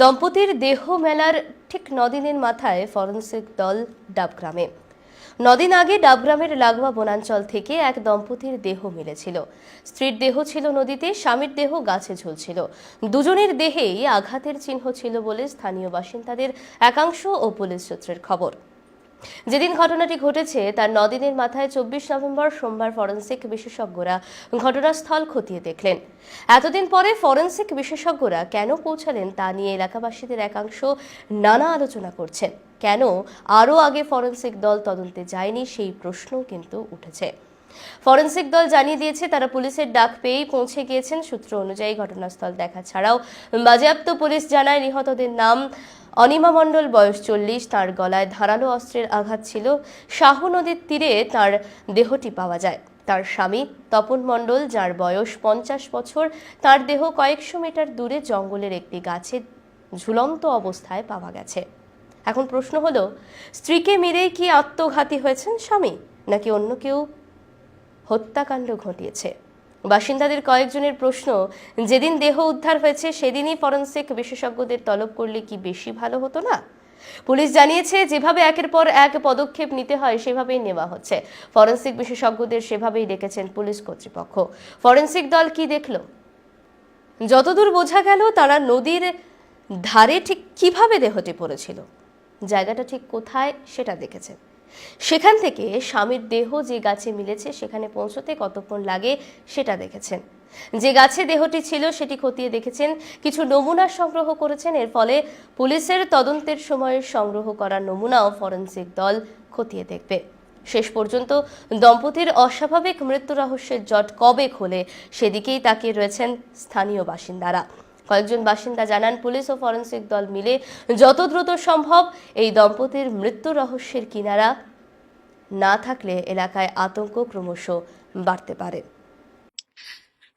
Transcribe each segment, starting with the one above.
দম্পতির দেহ মেলার ঠিক নদিনের মাথায় ফরেন্সিক দল ডাবগ্রামে। নদিন আগে ডাবগ্রামের লাগোয়া বনাঞ্চল থেকে এক দম্পতির দেহ মিলেছিল। স্ত্রীর দেহ ছিল নদীতে, স্বামীর দেহ গাছে ঝুলছিল। দুজনের দেহেই আঘাতের চিহ্ন ছিল বলে স্থানীয় বাসিন্দাদের একাংশ ও পুলিশ সূত্রের খবর। যেদিন ঘটনাটি ঘটেছে, তার নদিনের মাথায় চব্বিশ নভেম্বর সোমবার ফরেন্সিক বিশেষজ্ঞরা ঘটনাস্থল খতিয়ে দেখলেন। এতদিন পরে ফরেন্সিক বিশেষজ্ঞরা কেন পৌঁছালেন তা নিয়ে এলাকাবাসীদের একাংশ নানা আলোচনা করছেন। কেন আরও আগে ফরেন্সিক দল তদন্তে যায়নি সেই প্রশ্ন কিন্তু উঠেছে। ফরেন্সিক দল জানিয়ে দিয়েছে, তারা পুলিশের ডাক পেয়েই পৌঁছে গিয়েছেন। সূত্র অনুযায়ী ঘটনাস্থল দেখা ছাড়াও বাজেয়াপ্ত পুলিশ জানায় নিহতদের নাম অনিমা মণ্ডল বয়স চল্লিশ, তার গলায় ধারালো অস্ত্রের আঘাত ছিল। শাহু নদীর তীরে তার দেহটি পাওয়া যায়। তার স্বামী তপন মণ্ডল, যার বয়স পঞ্চাশ বছর, তার দেহ কয়েকশো মিটার দূরে জঙ্গলের একটি গাছে ঝুলন্ত অবস্থায় পাওয়া গেছে। এখন প্রশ্ন হলো, স্ত্রীকে মেরেই কি আত্মঘাতী হয়েছেন স্বামী, নাকি অন্য কেউ হত্যাকাণ্ড ঘটিয়েছে? বাসিন্দাদের কয়েকজনের প্রশ্ন, যেদিন দেহ উদ্ধার হয়েছে, সেদিনই ফরেন্সিক বিশেষজ্ঞদের তলব করলে কি বেশি ভালো হতো না? পুলিশ জানিয়েছে, যেভাবে একের পর এক পদক্ষেপ নিতে হয়, সেভাবেই নেওয়া হচ্ছে। ফরেন্সিক বিশেষজ্ঞদের সেভাবেই ডেকেছেন পুলিশ কর্তৃপক্ষ। ফরেন্সিক দল কি দেখল? যতদূর বোঝা গেল, তারা নদীর ধারে ঠিক কীভাবে দেহটি পড়েছিল? জায়গাটা ঠিক কোথায়, সেটা দেখেছেন সেখান থেকে স্বামীর দেহ যে গাছে মিলেছে সেখানে পৌঁছতে কতক্ষণ লাগে সেটা দেখেছেন। যে গাছে দেহটি ছিল সেটি খতিয়ে দেখেছেন, কিছু নমুনা সংগ্রহ করেছেন, এর ফলে পুলিশের তদন্তের সময় সংগ্রহ করা নমুনাও ফরেন্সিক দল খতিয়ে দেখবে। শেষ পর্যন্ত দম্পতির অস্বাভাবিক মৃত্যু রহস্যের জট কবে খোলে সেদিকেই তাকিয়ে রয়েছেন স্থানীয় বাসিন্দারা। কয়েকজন বাসিন্দা জানান পুলিশ ও ফরেন্সিক দল মিলে যত দ্রুত সম্ভব এই দম্পতির মৃত্যু রহস্যের কিনারা না থাকলে এলাকায় আতঙ্ক ক্রমশ বাড়তে পারে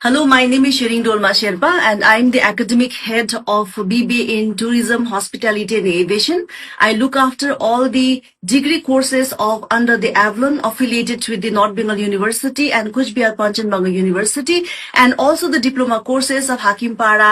Hello, my name is Shirin Dolma Sherpa and I'm the academic head of BBA in Tourism, Hospitality and Aviation. I look after all the degree courses of under the Avalon affiliated with the North Bengal University and Kuch Bihar Panchanbanga University and also the diploma courses of Hakimpara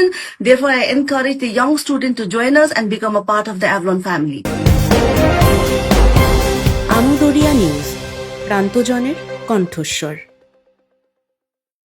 student. Therefore, I encourage the young student to join us and become a part of the Avalon family. Amdariya news প্রান্তজনের কণ্ঠস্বর